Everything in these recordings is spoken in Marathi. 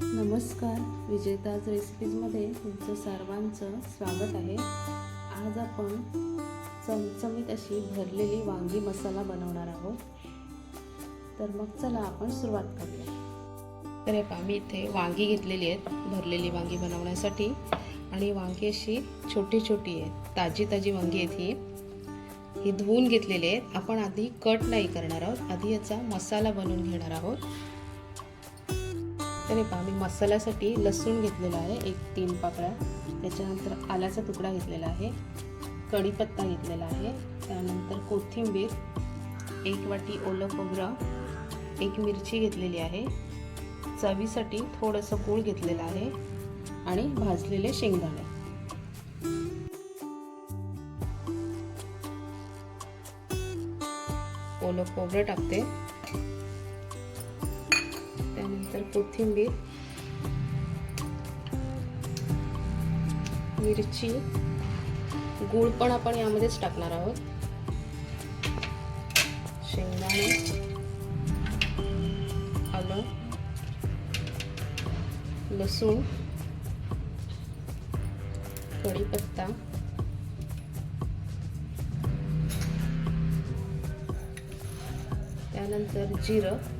नमस्कार विजेताज रेसिपीजमध्ये तुमचं सर्वांचं स्वागत आहे. आज आपण चमचमीत अशी भरलेली वांगी मसाला बनवणार आहोत. तर मग चला आपण सुरुवात करूया. तर हे मी इथे वांगी घेतलेली आहेत भरलेली वांगी बनवण्यासाठी. आणि वांगी अशी छोटी छोटी आहेत ताजी ताजी वांगी आहेत ही. ही धुवून घेतलेली आहेत. आपण आधी कट नाही करणार आहोत आधी याचा मसाला बनवून घेणार आहोत. तर हे पहा मी मसाल्यासाठी लसूण घेतलेला आहे एक तीन पाकळ्या. त्याच्यानंतर आल्याचा तुकडा घेतलेला आहे कढीपत्ता घेतलेला आहे. त्यानंतर कोथिंबीर एक वाटी ओलं खोबरं एक मिरची घेतलेली आहे. चवीसाठी थोडंसं गूळ घेतलेलं आहे आणि भाजलेले शेंगदाणे. ओलं खोबरं टाकते. त्यानंतर कोथिंबीर मिरची गूळ पण आपण यामध्येच टाकणार आहोत. शेंगदाणे आलं लसूण कढीपत्ता त्यानंतर जिरं.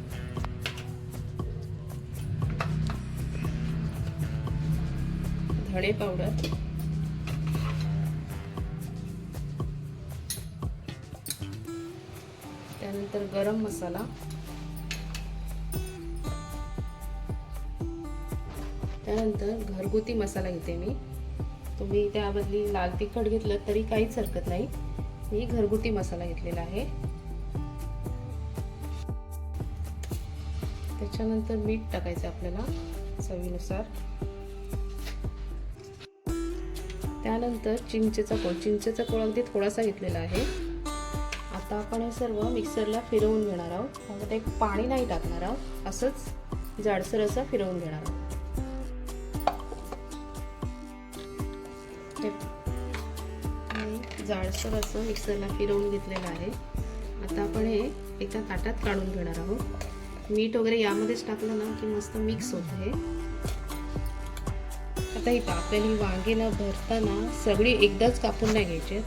धणे पावडर. त्यानंतर गरम मसाला. त्यानंतर घरगुती मसाला घेते मी. तुम्ही त्याबदली लाल तिखट घेतलं तरी काहीच हरकत नाही. मी घरगुती मसाला घेतलेला आहे. त्याच्यानंतर मीठ टाकायचं आपल्याला चवीनुसार. त्यानंतर चिंचेचा कोळ. चिंचेचा कोळ अगदी थोडासा घेतलेला आहे. आता आपण हे सर्व मिक्सरला फिरवून घेणार आहोत. आता एक पाणी नाही टाकणार आहोत. असंच जाडसर असं फिरवून घेणार आहोत. जाडसर असं मिक्सरला फिरवून घेतलेलं आहे. आता आपण हे एका ताटात काढून घेणार आहोत. मीठ वगैरे यामध्येच टाकलं ना की मस्त मिक्स होतं हे. आता ही आपल्याला ही वांगे न भरताना सगळी एकदाच कापून नाही घ्यायचे.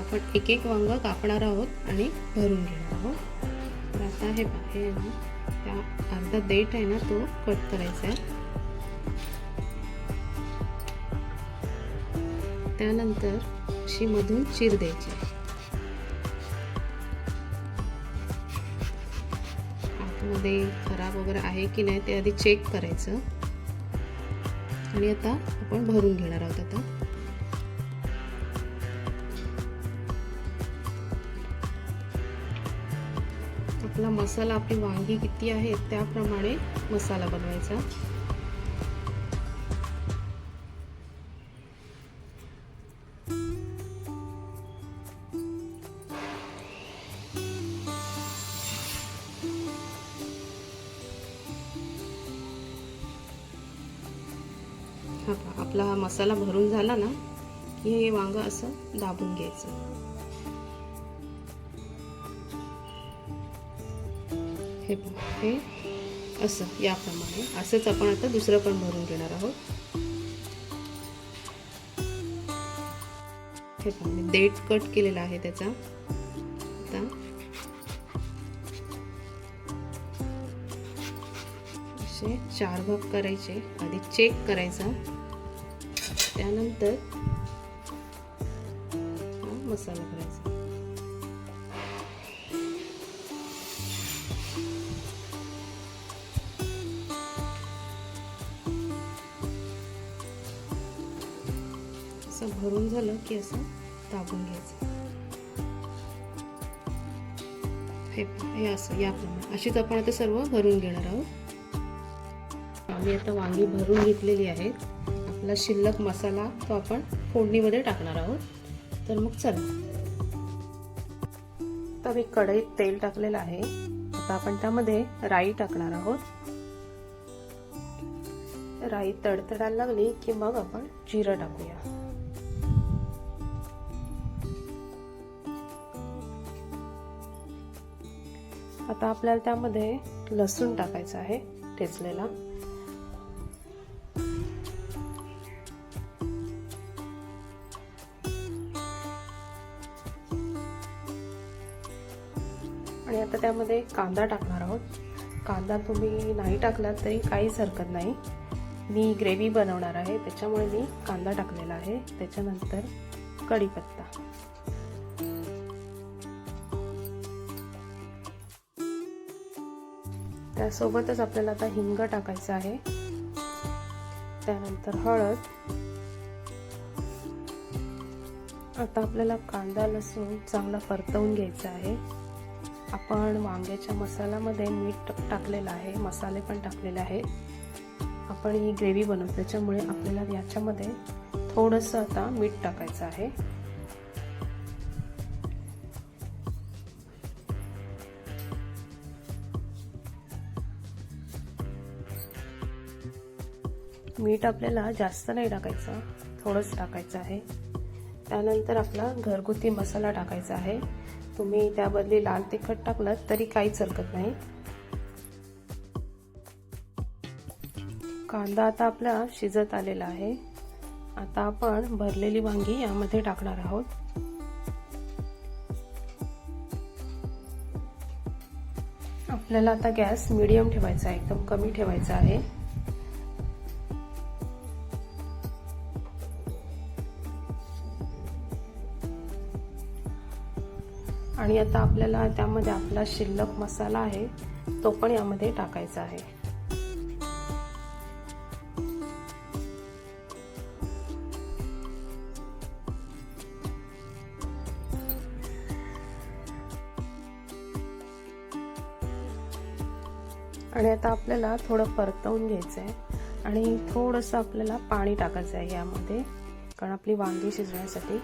आपण एक एक वांग कापणार आहोत आणि भरून घेणार आहोत. तर आता हे हे ना त्या अर्धा देठ आहे ना तो कट करायचा आहे. त्यानंतर अशी मधून चीर द्यायची. आतमध्ये खराब वगैरे आहे की नाही ते आधी चेक करायचं. आणि आता आपण भरून घेणार आहोत आता. आपला मसाला आपली वांगी किती आहे त्याप्रमाणे मसाला बनवायचा. हा पहा, आपला हा मसाला भरून झाला ना की हे वांग असं दाबून घ्यायचं. हे हे असं याप्रमाणे. असंच आपण आता दुसरं पण भरून घेणार आहोत. हे पहा मी देठ कट केलेला आहे त्याचा. आता असे चार भाग करायचे. आधी चेक करायचा. त्यानंतर मसाला करायचा. असं भरून झालं की असं दाबून घ्यायचं. हे हे असं याप्रमाणे अशीच आपण आता सर्व भरून घेणार आहोत. आम्ही आता वांगी भरून घेतलेली आहेत. आपला शिल्लक मसाला तो आपण फोडणीमध्ये टाकणार आहोत. तर मग चला. तर मी कढईत तेल टाकलेलं आहे. आता आपण त्यामध्ये राई टाकणार आहोत. राई तडतडायला लागली की मग आपण जिरं टाकूया. आता आपल्याला त्यामध्ये लसूण टाकायचं आहे ठेचलेला. आणि आता त्यामध्ये कांदा टाकणार आहोत. कांदा तुम्ही नाही टाकलात तरी काहीच हरकत नाही. मी ग्रेव्ही बनवणार आहे. त्याच्यामुळे मी कांदा टाकलेला आहे. त्याच्यानंतर कढीपत्ता. त्यासोबतच आपल्याला आता हिंग टाकायचं आहे. त्यानंतर हळद. आता आपल्याला कांदा लसूण चांगला परतवून घ्यायचा आहे. आपण वांग्याच्या मसाल्यामध्ये मीठ टाकलेलं आहे मसाले पण टाकलेले आहे. आपण ही ग्रेव्ही बनवतो त्याच्यामुळे आपल्याला याच्यामध्ये थोडंसं आता मीठ टाकायचं आहे. मीठ आपल्याला जास्त नाही टाकायचं थोडंच टाकायचं आहे. त्यानंतर आपला घरगुती मसाला टाकायचा आहे. तुम्ही त्याबदली लाल तिखट टाकलं तरी काहीच हरकत नाही. कांदा आता आपला शिजत आलेला आहे. आता आपण भरलेली वांगी यामध्ये टाकणार आहोत. आपल्याला आता गॅस मिडियम ठेवायचा आहे एकदम कमी ठेवायचा आहे. आणि आता आपल्याला त्यामध्ये आपला शिल्लक मसाला आहे. तो पण यामध्ये टाकायचा आहे. आणि आता आपल्याला थोडं परतवून घ्यायचं आहे आणि थोडंसं आपल्याला पाणी टाकायचं आहे यामध्ये. कारण आपली वांगी शिजण्यासाठी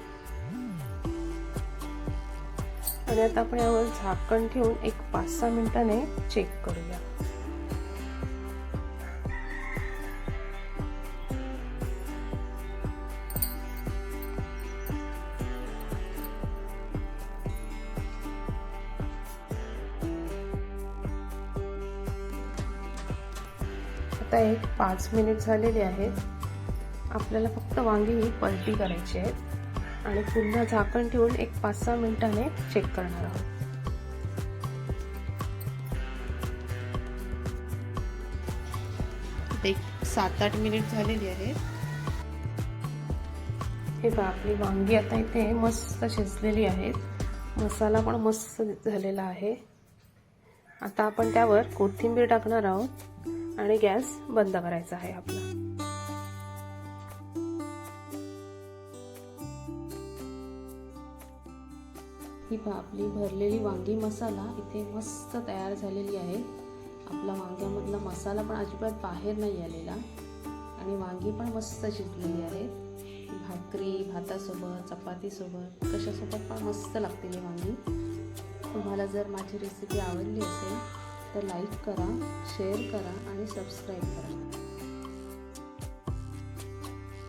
आणि आता आपण यावर झाकण ठेवून एक पाच सहा मिनिटाने चेक करूया. आता एक पाच मिनिट झालेले आहेत. आपल्याला फक्त वांगी ही पलटी करायची आहेत. आणि पुन्हा झाकण ठेवून एक पाच सहा मिनिटाने चेक करणार आहोत. एक सात आठ मिनिट झालेली आहेत हे बघा आपली वांगी आता इथे मस्त शिजलेली आहेत मसाला पण मस्त झालेला आहे. आता आपण त्यावर कोथिंबीर टाकणार आहोत आणि गॅस बंद करायचा आहे आपला. ही पहा आपली भरलेली वांगी मसाला इथे मस्त तयार झालेली आहे. आपला वांग्यामधला मसाला पण अजिबात बाहेर नाही आलेला. आणि वांगी पण मस्त शिजलेली आहेत भाकरी भातासोबत चपातीसोबत कशासोबत पण मस्त लागते ही वांगी. तुम्हाला जर माझी रेसिपी आवडली असेल तर लाईक करा शेअर करा आणि सबस्क्राईब करा.